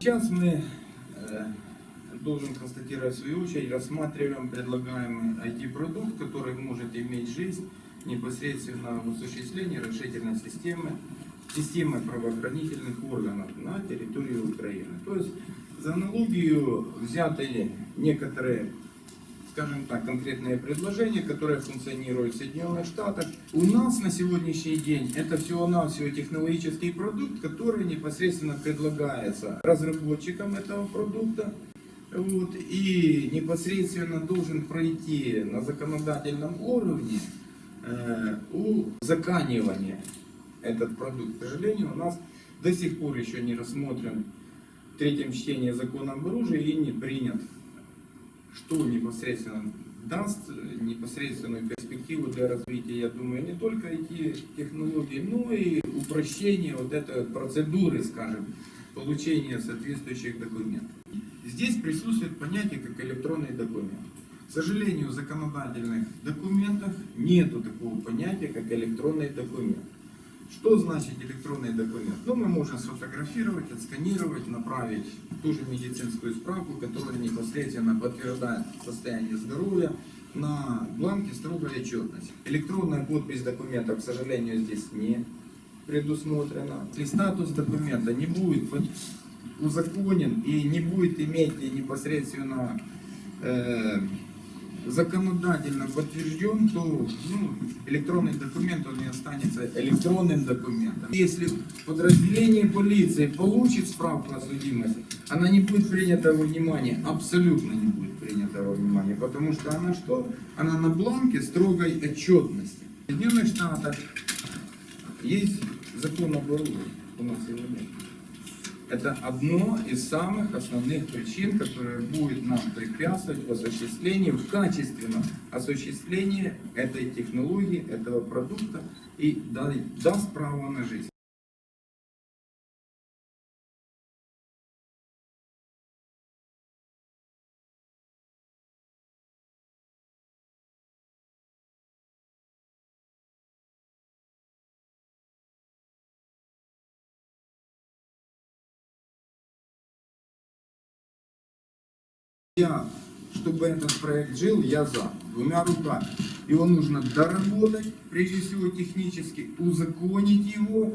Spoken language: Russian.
Сейчас мы, э, должен констатировать в свою очередь, рассматриваем предлагаемый IT-продукт, который может иметь жизнь непосредственно в осуществлении решительной системы, системы правоохранительных органов на территории Украины. То есть, за аналогию взяты некоторые скажем так, конкретные предложения, которые функционируют в Соединенных Штатах. У нас на сегодняшний день это всего-навсего технологический продукт, который непосредственно предлагается разработчикам этого продукта. Вот, и непосредственно должен пройти на законодательном уровне э, узаканивание этот продукт. К сожалению, у нас до сих пор еще не рассмотрен в третьем чтении закон об оружии и не принят что непосредственно даст непосредственную перспективу для развития, я думаю, не только эти технологии, но и упрощение вот этой процедуры, скажем, получения соответствующих документов. Здесь присутствует понятие как электронный документ. К сожалению, в законодательных документах нету такого понятия, как электронный документ. Что значит электронный документ? Ну, мы можем сфотографировать, отсканировать, направить ту же медицинскую справку, которая непосредственно подтверждает состояние здоровья на бланке строгой отчетности. Электронная подпись документа, к сожалению, здесь не предусмотрена. Если статус документа не будет узаконен и не будет иметь непосредственно э, законодательно подтвержден, то ну, электронный документ он не останется электронным документом. Если подразделение полиции получит справку о судимости, она не будет принята во внимание, абсолютно не будет принята во внимание, потому что она что? Она на бланке строгой отчетности. В Соединенных Штатах есть закон об оружии, у нас его нет. Это одно из самых основных причин, которое будет нам препятствовать в осуществлении, в качественном осуществлении этой технологии, этого продукта и да- даст право на жизнь. Я, чтобы этот проект жил, я за, двумя руками. Его нужно доработать, прежде всего технически, узаконить его